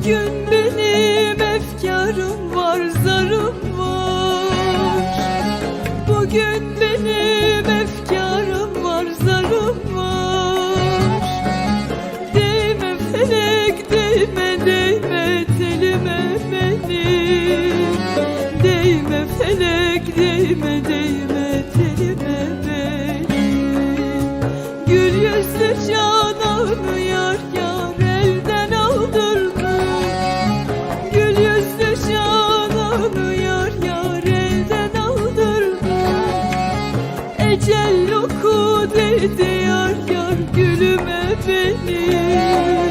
Bugün benim efkarım var, zarım var. Bugün benim efkarım var, zarım var. Değme felek, değme, değme telime benim. Değme felek, değme, değme telime benim. Gül yüzlü cananı dedi yar gülüme benim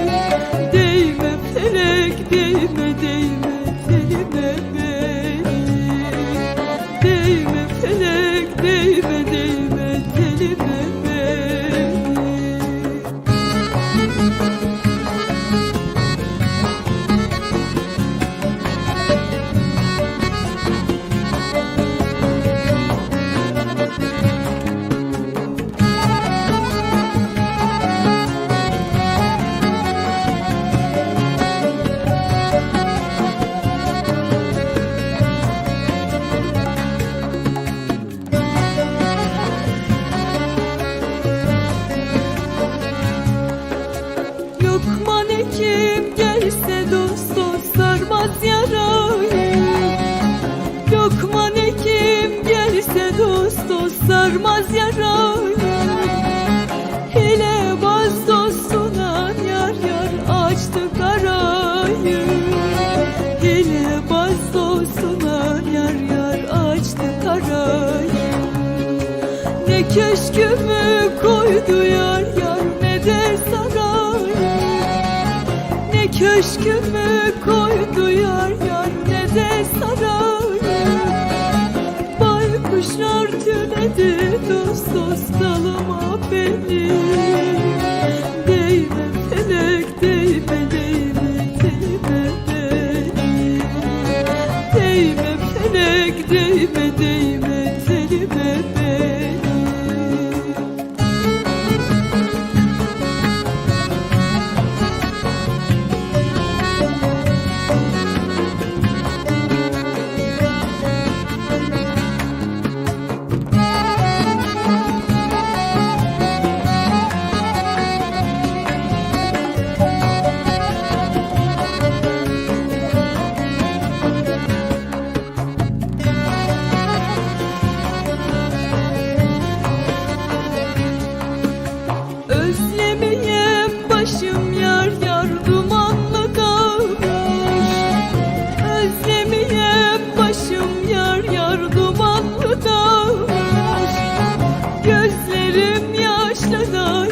Lokman kim gelse dost dost sarmaz yarayı. Lokman kim gelse dost dost sarmaz yarayı. Hile baz dostuna yar yar açtı karayı. Hile baz dostuna yar yar açtı karayı. Ne köşkümü koydu köşkümü koydu yar yar ne de sarayı Baykuşlar tünedi dost dost dalıma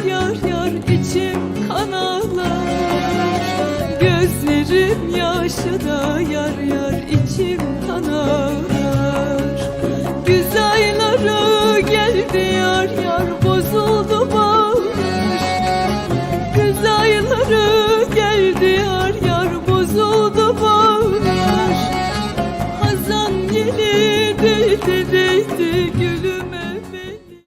yar yar içim kan Gözlerim yaşlı da yar yar içim kan ağlar